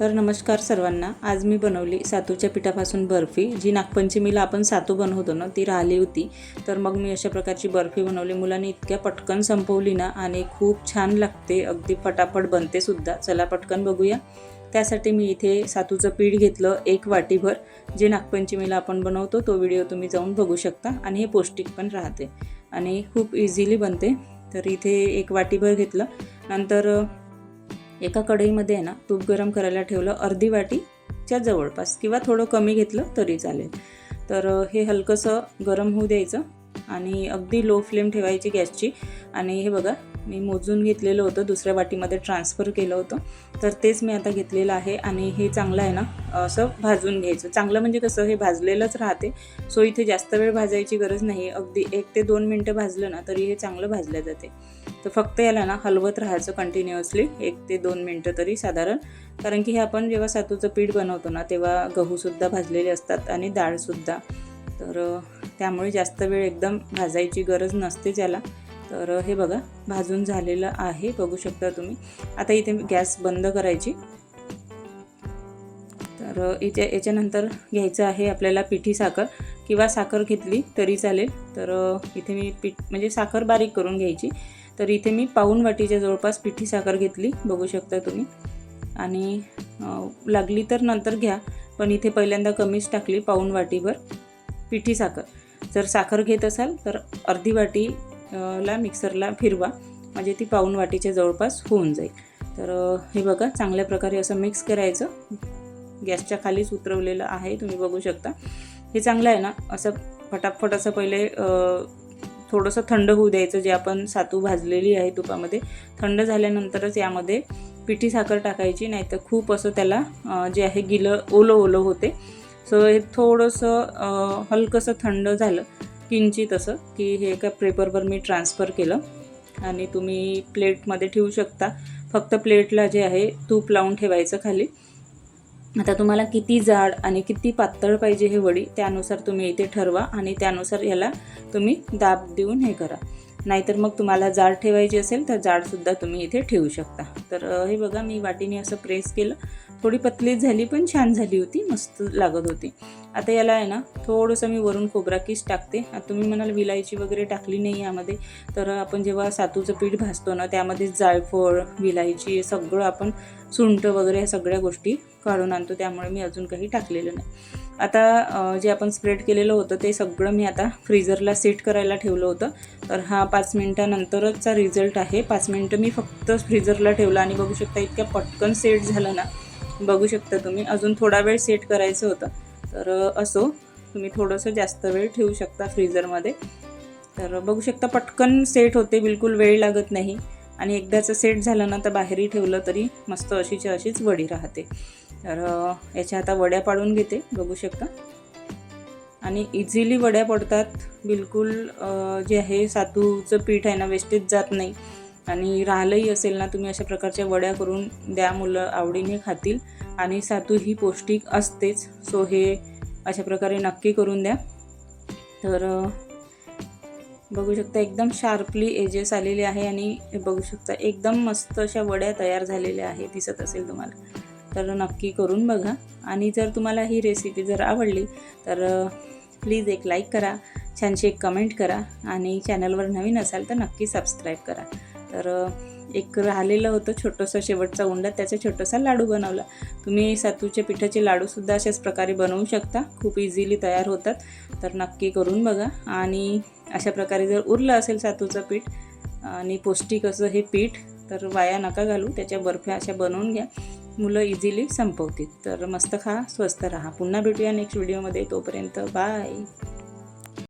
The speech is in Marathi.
तर नमस्कार सर्वांना. आज मी बनवली सातूच्या पिठापासून बर्फी जी नागपंचमीला आपण सातू बनवतो ना ती राहिली होती. तर मग मी अशा प्रकारची बर्फी बनवली. मुलांनी इतक्या पटकन संपवली ना आणि खूप छान लागते. अगदी फटाफट बनते सुद्धा. चला पटकन बघूया. त्यासाठी मी इथे सातूचं पीठ घेतलं एक वाटीभर. जे नागपंचमीला आपण बनवतो तो व्हिडिओ तुम्ही जाऊन बघू शकता. आणि हे पौष्टिक पण राहते. आणि खूप इझिली बनते. तर इथे एक वाटीभर घेतलं. नंतर एका कढईमध्ये आहे ना तूप गरम करायला ठेवलं अर्धी वाटीच्या जवळपास किंवा थोडं कमी घेतलं तरी चालेल. तर हे हलकंसं गरम होऊ द्यायचं आणि अगदी लो फ्लेम ठेवायची गॅसची. आणि हे बघा मी मोजून घेतलेलं होतं दुसऱ्या वाटीमध्ये ट्रान्सफर केलं होतं. तर तेच मी आता घेतलेलं आहे आणि हे चांगलं आहे ना असं भाजून घ्यायचं. चांगलं म्हणजे कसं हे भाजलेलंच राहते. सो इथे जास्त वेळ भाजायची गरज नाही. अगदी एक ते दोन मिनटं भाजलं ना तरी हे चांगलं भाजलं जाते. तर फक्त याला ना हलवत राहायचं कंटिन्युअसली एक ते दोन मिनटं तरी साधारण. कारण की हे आपण जेव्हा सातूचं पीठ बनवतो ना तेव्हा गहूसुद्धा भाजलेले असतात आणि डाळसुद्धा तर त्यामुळे जास्त वेळ एकदम भाजायची गरज नसते त्याला. तर हे बघा भाजून झालेलं आहे बघू शकता तुम्ही. आता इथे गॅस बंद करायची. तर याच्या इथे याच्यानंतर घ्यायचं आहे आपल्याला पिठी साखर किंवा साखर घेतली तरी चालेल. तर इथे मी पीठ म्हणजे साखर बारीक करून घ्यायची. तर इथे मी पाऊण वाटीच्या जवळपास पिठी साखर घेतली बघू शकता तुम्ही. आणि लागली तर नंतर घ्या पण इथे पहिल्यांदा कमीच टाकली पाऊण वाटीभर पिठी साखर. जर साखर घेत असाल तर अर्धी वाटी ला मिक्सरला फिरवा म्हणजे ती पाऊण वाटीच्या जवळपास होऊन जाईल. तर हे बघा चांगल्या प्रकारे असं मिक्स करायचं. गॅसच्या खालीच उतरवलेलं आहे तुम्ही बघू शकता. हे चांगलं आहे ना असं फटाफट असं पहिले थोडंसं थंड होऊ द्यायचं जे आपण सातू भाजलेली आहे तुपामध्ये. थंड झाल्यानंतरच यामध्ये पिठी साखर टाकायची नाहीतर खूप असं त्याला जे आहे गिलं ओलं ओलं होते. सो हे थोडंसं हलकंसं थंड झालं किंचित असं की हे एका पेपरवर मी ट्रान्सफर केलं. आणि तुम्ही प्लेटमध्ये ठेवू शकता. फक्त प्लेटला जे आहे तूप लावून ठेवायचं खाली. आता तुम्हाला किती जाड आणि किती पातळ पाहिजे हे वडी त्यानुसार तुम्ही इथे ठरवा आणि त्यानुसार याला तुम्ही दाब देऊन हे करा. नाहीतर मग तुम्हाला जाड ठेवायची असेल तर जाडसुद्धा तुम्ही इथे ठेवू शकता. तर हे बघा मी वाटीने असं प्रेस केलं. थोडी पतलीच झाली पण छान झाली होती. मस्त लागत होती. आता याला आहे ना थोडंसं मी वरून खोबरा किस टाकते. आता तुम्ही म्हणाल विलायची वगैरे टाकली नाही यामध्ये. तर आपण जेव्हा सातूचं पीठ भाजतो ना त्यामध्ये जायफळ विलायची सगळं आपण सुंट वगैरे ह्या सगळ्या गोष्टी काढून आणतो. त्यामुळे मी अजून काही टाकलेलं नाही. आता जे आपण स्प्रेड केलेलं होतं ते सगळं मी आता फ्रीजरला सेट करायला ठेवलं होतं. तर हा पाच मिनटानंतरचा रिझल्ट आहे. पाच मिनटं मी फक्त फ्रीजरला ठेवला आणि बघू शकता इतक्या पटकन सेट झालं ना. बघू शकता तुम्ही. अजून थोडा वेळ सेट करायचं होतं. तर असो. तुम्ही थोडंसं जास्त वेळ ठेवू शकता फ्रीझरमध्ये तर बघू शकता पटकन सेट होते. बिलकुल वेळ लागत नाही. आणि एकदाचं सेट झालं ना तर बाहेरही ठेवलं तरी मस्त अशीच्या अशीच वडी राहते. तर याच्या आता वड्या पाडून घेते बघू शकता. आणि इझिली वड्या पडतात. बिलकुल जे आहे सातूचं पीठ आहे ना वेस्टेज जात नाही. आणि राहिलंही असेल ना तुम्ही अशा प्रकारच्या वड्या करून द्या मुलं आवडीने खातील. आणि सातू ही पौष्टिक असतेच. सो हे अशा प्रकारे नक्की करून द्या. तर बघू शकता एकदम शार्पली एजेस आलेले आहे. आणि बघू शकता एकदम मस्त अशा वड्या तयार झालेल्या आहे दिसत असेल तुम्हाला. तर नक्की करून बघा. आणि जर तुम्हाला ही रेसिपी जर आवडली तर प्लीज एक लाईक करा छानशी एक कमेंट करा आणि चॅनलवर नवीन असाल तर नक्की सबस्क्राईब करा. तर एक राहिलेलं होतं छोटंसं शेवटचा उंडा त्याचा छोटासा लाडू बनवला. तुम्ही सातूच्या पिठाचे लाडूसुद्धा अशाच प्रकारे बनवू शकता. खूप इझिली तयार होतात. तर नक्की करून बघा. आणि अशा प्रकारे जर उरलं असेल सातूचं पीठ आणि पौष्टिक असं हे पीठ तर वाया नका घालू. त्याच्या बर्फ्या अशा बनवून घ्या. मुलं इझिली संपवतील. तर मस्त खा स्वस्त राहा. पुन्हा भेटूया नेक्स्ट व्हिडिओमध्ये तोपर्यंत बाय